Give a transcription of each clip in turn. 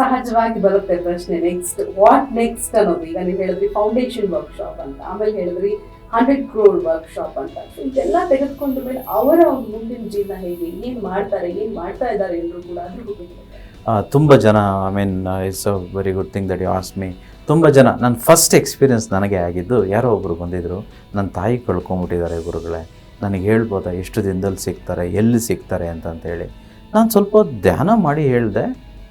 ಸಹಜವಾಗಿ ಬರುತ್ತೆ ಪ್ರಶ್ನೆ ನೆಕ್ಸ್ಟ್ ವಾಟ್ ನೆಕ್ಸ್ಟ್ ಅನ್ನೋದು? ಈಗ ನೀವು ಹೇಳಿದ್ರಿ ಫೌಂಡೇಶನ್ ವರ್ಕ್ಶಾಪ್ ಅಂತ, ಆಮೇಲೆ ಹೇಳಿದ್ರಿ ಹಂಡ್ರೆಡ್ ಕ್ರೋಡ್ ವರ್ಕ್ಶಾಪ್ ಅಂತ. ಸೊ ಇದೆಲ್ಲ ತೆಗೆದುಕೊಂಡ ಮೇಲೆ ಅವರ ಒಂದು ಮುಂದಿನ ಜೀವನ ಹೇಗೆ? ಏನ್ ಮಾಡ್ತಾರೆ? ಏನ್ ಮಾಡ್ತಾ ಇದ್ದಾರೆ ಎಲ್ಲರೂ ಕೂಡ. ತುಂಬ ಜನ I mean it's a very good thing that you as me ತುಂಬ ಜನ ನನ್ನ ಫಸ್ಟ್ ಎಕ್ಸ್ಪೀರಿಯನ್ಸ್ ನನಗೆ ಆಗಿದ್ದು ಯಾರೋ ಒಬ್ಬರು ಬಂದಿದ್ದರು ನನ್ನ ತಾಯಿ ಕಳ್ಕೊಂಬಿಟ್ಟಿದ್ದಾರೆ ಗುರುಗಳೇ. ನನಗೆ ಹೇಳ್ಬೋದಾ? ಎಷ್ಟು ದಿನದಲ್ಲಿ ಸಿಗ್ತಾರೆ? ಎಲ್ಲಿ ಸಿಗ್ತಾರೆ ಅಂತ ಹೇಳಿ. ನಾನು ಸ್ವಲ್ಪ ಧ್ಯಾನ ಮಾಡಿ ಹೇಳಿದೆ.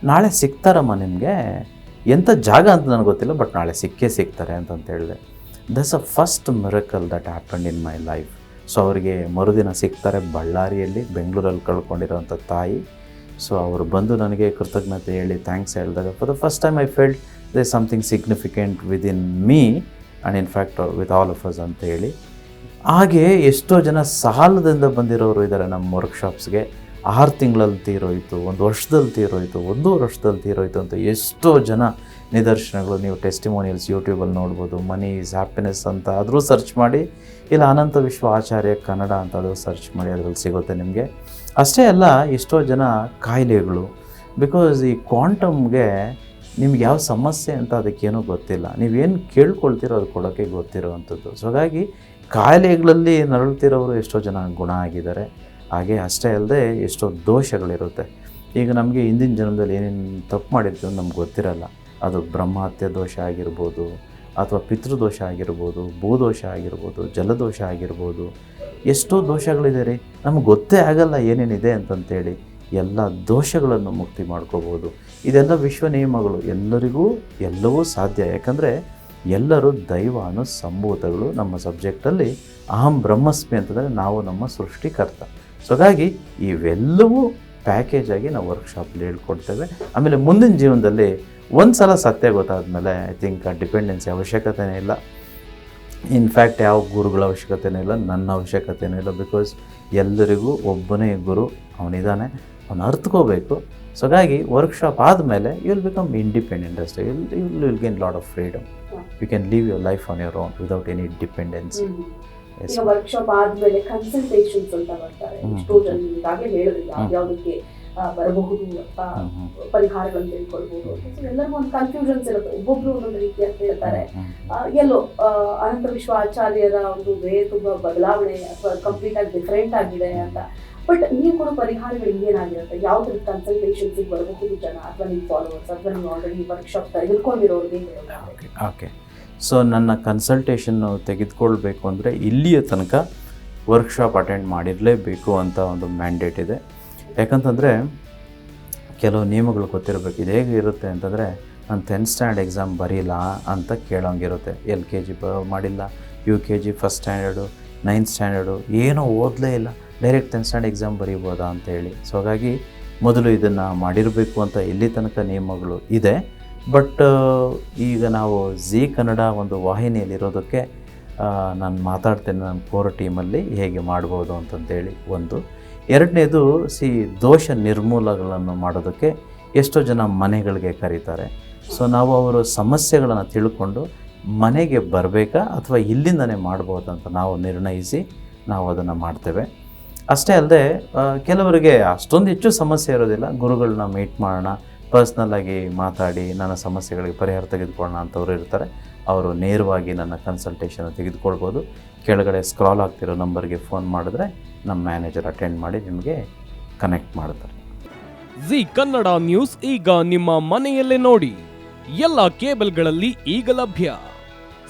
ನಾಳೆ ಸಿಗ್ತಾರಮ್ಮ ನಿಮಗೆ? ಎಂಥ ಜಾಗ ಅಂತ ನನಗೆ ಗೊತ್ತಿಲ್ಲ ಬಟ್ ನಾಳೆ ಸಿಕ್ಕೇ ಸಿಗ್ತಾರೆ ಅಂತಂತ ಹೇಳಿದೆ. Thus a first miracle that happen in my life so ಅವರಿಗೆ ಮರುದಿನ ಸಿಗ್ತಾರೆ ಬಳ್ಳಾರಿಯಲ್ಲಿ, ಬೆಂಗಳೂರಲ್ಲಿ ಕಳ್ಕೊಂಡಿರೋಂಥ ತಾಯಿ. ಸೊ ಅವರು ಬಂದು ನನಗೆ ಕೃತಜ್ಞತೆ ಹೇಳಿ ಥ್ಯಾಂಕ್ಸ್ ಹೇಳಿದಾಗ for the first time I felt they something significant with in me and in fact with all of us ಅಂತ ಹೇಳಿ. ಹಾಗೆ ಎಷ್ಟೋ ಜನ ಸಾಲದಿಂದ ಬಂದಿರೋರು ಇದ್ದಾರೆ ನಮ್ಮ ವರ್ಕ್ಶಾಪ್ಸ್ಗೆ ಆರು ತಿಂಗಳಲ್ಲಿ ತೀರೋಯ್ತು, ಒಂದು ವರ್ಷದಲ್ಲಿ ತೀರೋಯ್ತು ಒಂದೂವರೆ ವರ್ಷದಲ್ಲಿ ತೀರೋಯ್ತು ಅಂತ ಎಷ್ಟೋ ಜನ ನಿದರ್ಶನಗಳು ನೀವು ಟೆಸ್ಟಿಮೋನಿಯಲ್ಸ್ ಯೂಟ್ಯೂಬಲ್ಲಿ ನೋಡ್ಬೋದು ಮನಿ ಈಸ್ ಹ್ಯಾಪಿನೆಸ್ ಅಂತ ಆದರೂ ಸರ್ಚ್ ಮಾಡಿ, ಇಲ್ಲ ಅನಂತ ವಿಶ್ವ ಆಚಾರ್ಯ ಕನ್ನಡ ಅಂತ ಅದು ಸರ್ಚ್ ಮಾಡಿ ಅದರಲ್ಲಿ ಸಿಗುತ್ತೆ ನಿಮಗೆ. ಅಷ್ಟೇ ಅಲ್ಲ, ಎಷ್ಟೋ ಜನ ಕಾಯಿಲೆಗಳು ಬಿಕಾಸ್ ಈ ಕ್ವಾಂಟಮ್ಗೆ ನಿಮ್ಗೆ ಯಾವ ಸಮಸ್ಯೆ ಅಂತ ಅದಕ್ಕೇನೂ ಗೊತ್ತಿಲ್ಲ. ನೀವೇನು ಕೇಳ್ಕೊಳ್ತೀರೋ ಅದು ಕೊಡೋಕ್ಕೆ ಗೊತ್ತಿರೋವಂಥದ್ದು. ಸೊ ಹಾಗಾಗಿ ಕಾಯಿಲೆಗಳಲ್ಲಿ ನರಳುತ್ತಿರೋರು ಎಷ್ಟೋ ಜನ ಗುಣ ಆಗಿದ್ದಾರೆ. ಹಾಗೆ ಅಷ್ಟೇ ಅಲ್ಲದೆ ಎಷ್ಟೋ ದೋಷಗಳಿರುತ್ತೆ. ಈಗ ನಮಗೆ ಹಿಂದಿನ ಜನ್ಮದಲ್ಲಿ ಏನೇನು ತಪ್ಪು ಮಾಡಿರ್ತೀವಿ ನಮ್ಗೆ ಗೊತ್ತಿರಲ್ಲ. ಅದು ಬ್ರಹ್ಮಹತ್ಯೆ ದೋಷ ಆಗಿರ್ಬೋದು, ಅಥವಾ ಪಿತೃದೋಷ ಆಗಿರ್ಬೋದು, ಭೂದೋಷ ಆಗಿರ್ಬೋದು, ಜಲದೋಷ ಆಗಿರ್ಬೋದು, ಎಷ್ಟೋ ದೋಷಗಳಿದೆ ರೀ. ನಮ್ಗೆ ಗೊತ್ತೇ ಆಗಲ್ಲ ಏನೇನಿದೆ ಅಂತಂತೇಳಿ ಎಲ್ಲ ದೋಷಗಳನ್ನು ಮುಕ್ತಿ ಮಾಡ್ಕೋಬೋದು. ಇದೆಲ್ಲ ವಿಶ್ವ ನಿಯಮಗಳು. ಎಲ್ಲರಿಗೂ ಎಲ್ಲವೂ ಸಾಧ್ಯ. ಯಾಕಂದರೆ ಎಲ್ಲರೂ ದೈವಾನು ಸಂಭೂತಗಳು ನಮ್ಮ ಸಬ್ಜೆಕ್ಟಲ್ಲಿ. ಅಹಂ ಬ್ರಹ್ಮಸ್ಮಿ ಅಂತಂದರೆ ನಾವು ನಮ್ಮ ಸೃಷ್ಟಿಕರ್ತ. ಸೊ ಹಾಗಾಗಿ ಇವೆಲ್ಲವೂ ಪ್ಯಾಕೇಜ್ ಆಗಿ ನಾವು ವರ್ಕ್ಶಾಪಲ್ಲಿ ಹೇಳ್ಕೊಡ್ತೇವೆ. ಆಮೇಲೆ ಮುಂದಿನ ಜೀವನದಲ್ಲಿ ಒಂದು ಸಲ ಸತ್ಯ ಗೊತ್ತಾದ್ಮೇಲೆ ಐ ಥಿಂಕ್ ಆ ಡಿಪೆಂಡೆನ್ಸಿ ಅವಶ್ಯಕತೆನೇ ಇಲ್ಲ. ಇನ್ಫ್ಯಾಕ್ಟ್ ಯಾವ ಗುರುಗಳ ಅವಶ್ಯಕತೆನೂ ಇಲ್ಲ, ನನ್ನ ಅವಶ್ಯಕತೆಯೂ ಇಲ್ಲ ಬಿಕಾಸ್ ಎಲ್ಲರಿಗೂ ಒಬ್ಬನೇ ಗುರು ಅವನಿದ್ದಾನೆ ಅವನು ಅರ್ಥಕೋಬೇಕು. ಸೊ ಹಾಗಾಗಿ ವರ್ಕ್ಶಾಪ್ ಆದಮೇಲೆ ಯು ವಿಲ್ ಬಿಕಮ್ ಇಂಡಿಪೆಂಡೆಂಟ್ ಅಷ್ಟೇ you will gain gain lot of freedom you can leave your life on your own without any dependency ಈಗ ವರ್ಕ್ಶಾಪ್ ಆದ್ಮೇಲೆ ಕನ್ಸಲ್ಟೇಷನ್ಸ್ ಅಂತ ಬರ್ತಾರೆ. ಎಷ್ಟೋ ಜನ ಈಗಾಗಲೇ ಹೇಳಿದ್ರಿ ಯಾವ್ದಕ್ಕೆ ಬರಬಹುದು ಅಂತ ಪರಿಹಾರಗಳನ್ನು ತಿಳ್ಕೊಳ್ಬಹುದು ಎಲ್ಲರಿಗೂ ಒಂದು ಕನ್ಫ್ಯೂಷನ್ಸ್ ಇರುತ್ತೆ. ಒಬ್ಬೊಬ್ರು ಒಂದೊಂದು ರೀತಿಯಾಗಿ ಹೇಳ್ತಾರೆ. ಎಲ್ಲೋ ಅನಂತ ವಿಶ್ವ ಆಚಾರ್ಯರ ಒಂದು ವೇ ತುಂಬಾ ಬದಲಾವಣೆ ಅಥವಾ ಕಂಪ್ಲೀಟ್ ಆಗಿ ಡಿಫ್ರೆಂಟ್ ಆಗಿದೆ ಅಂತ. ಬಟ್ ನೀವು ಕೊಡೋ ಪರಿಹಾರಗಳು ಏನಾಗಿರುತ್ತೆ ಯಾವ ಥರದ ಕನ್ಸಲ್ಟೇಷನ್ಸ್ ಬರಬಹುದು ಜನ? ಅಥವಾ ನಿಮ್ಮ ಫಾಲೋವರ್ಸ್ ಅಥವಾ ನೀವು ಆಲ್ರೆಡಿ ವರ್ಕ್ಶಾಪ್ ತೆಗೆದುಕೊಂಡಿರೋರಿಗೆ ಓಕೆ ಸೊ ನನ್ನ ಕನ್ಸಲ್ಟೇಷನ್ನು ತೆಗೆದುಕೊಳ್ಬೇಕು ಅಂದರೆ ಇಲ್ಲಿಯ ತನಕ ವರ್ಕ್ಶಾಪ್ ಅಟೆಂಡ್ ಮಾಡಿರಲೇಬೇಕು ಅಂತ ಒಂದು ಮ್ಯಾಂಡೇಟ್ ಇದೆ. ಯಾಕಂತಂದರೆ ಕೆಲವು ನಿಯಮಗಳು ಗೊತ್ತಿರಬೇಕು. ಇದು ಹೇಗೆ ಇರುತ್ತೆ ಅಂತಂದರೆ, ನಾನು ಟೆಂತ್ ಸ್ಟ್ಯಾಂಡರ್ಡ್ ಎಕ್ಸಾಮ್ ಬರೀಲ್ಲ ಅಂತ ಕೇಳೋಂಗಿರುತ್ತೆ. ಎಲ್ ಕೆ ಜಿ ಮಾಡಿಲ್ಲ, U K G first standard ninth standard ಏನೋ ಓದಲೇ ಇಲ್ಲ. ಡೈರೆಕ್ಟ್ ಟೆಂತ್ ಸ್ಟ್ಯಾಂಡರ್ಡ್ ಎಕ್ಸಾಮ್ ಬರೀಬೋದಾ ಅಂತೇಳಿ ಸೊ ಹಾಗಾಗಿ ಮೊದಲು ಇದನ್ನು ಮಾಡಿರಬೇಕು ಅಂತ ಇಲ್ಲಿ ತನಕ ನಿಯಮಗಳು ಇದೆ. ಬಟ್ ಈಗ ನಾವು ಜಿ ಕನ್ನಡ ಒಂದು ವಾಹಿನಿಯಲ್ಲಿರೋದಕ್ಕೆ ನಾನು ಮಾತಾಡ್ತೇನೆ ನನ್ನ ಕೋರ್ ಟೀಮಲ್ಲಿ ಹೇಗೆ ಮಾಡ್ಬೋದು ಅಂತಂತೇಳಿ ಒಂದು. ಎರಡನೇದು ಸಿ ದೋಷ ನಿರ್ಮೂಲಗಳನ್ನು ಮಾಡೋದಕ್ಕೆ ಎಷ್ಟೋ ಜನ ಮನೆಗಳಿಗೆ ಕರೀತಾರೆ. ಸೊ ನಾವು ಅವರ ಸಮಸ್ಯೆಗಳನ್ನು ತಿಳ್ಕೊಂಡು ಮನೆಗೆ ಬರಬೇಕಾ ಅಥವಾ ಇಲ್ಲಿಂದನೇ ಮಾಡ್ಬೋದಂತ ನಾವು ನಿರ್ಣಯಿಸಿ ನಾವು ಅದನ್ನು ಮಾಡ್ತೇವೆ. ಅಷ್ಟೇ ಅಲ್ಲದೆ ಕೆಲವರಿಗೆ ಅಷ್ಟೊಂದು ಹೆಚ್ಚು ಸಮಸ್ಯೆ ಇರೋದಿಲ್ಲ. ಗುರುಗಳನ್ನ ಮೀಟ್ ಮಾಡೋಣ ಪರ್ಸ್ನಲ್ಲಾಗಿ ಮಾತಾಡಿ, ನನ್ನ ಸಮಸ್ಯೆಗಳಿಗೆ ಪರಿಹಾರ ತೆಗೆದುಕೊಳ್ಳೋಣ ಅಂತವರು ಇರ್ತಾರೆ. ಅವರು ನೇರವಾಗಿ ನನ್ನ ಕನ್ಸಲ್ಟೇಷನ್ ತೆಗೆದುಕೊಳ್ಬೋದು. ಕೆಳಗಡೆ ಸ್ಕ್ರಾಲ್ ಆಗ್ತಿರೋ ನಂಬರ್ಗೆ ಫೋನ್ ಮಾಡಿದ್ರೆ ನಮ್ಮ ಮ್ಯಾನೇಜರ್ ಅಟೆಂಡ್ ಮಾಡಿ ನಿಮಗೆ ಕನೆಕ್ಟ್ ಮಾಡ್ತಾರೆ. ಜಿ ಕನ್ನಡ ನ್ಯೂಸ್ ಈಗ ನಿಮ್ಮ ಮನೆಯಲ್ಲೇ ನೋಡಿ. ಎಲ್ಲ ಕೇಬಲ್ಗಳಲ್ಲಿ ಈಗ ಲಭ್ಯ.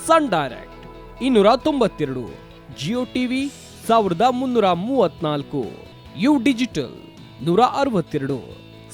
ಸನ್ ಡೈರೆಕ್ಟ್ ಇನ್ನೂರ ತೊಂಬತ್ತೆರಡು ಜಿಯೋ ಟಿವಿ ಸಾವಿರದ ಮುನ್ನೂರ ಮೂವತ್ನಾಲ್ಕು ಯು ಡಿಜಿಟಲ್ ನೂರ ಅರವತ್ತೆರಡು.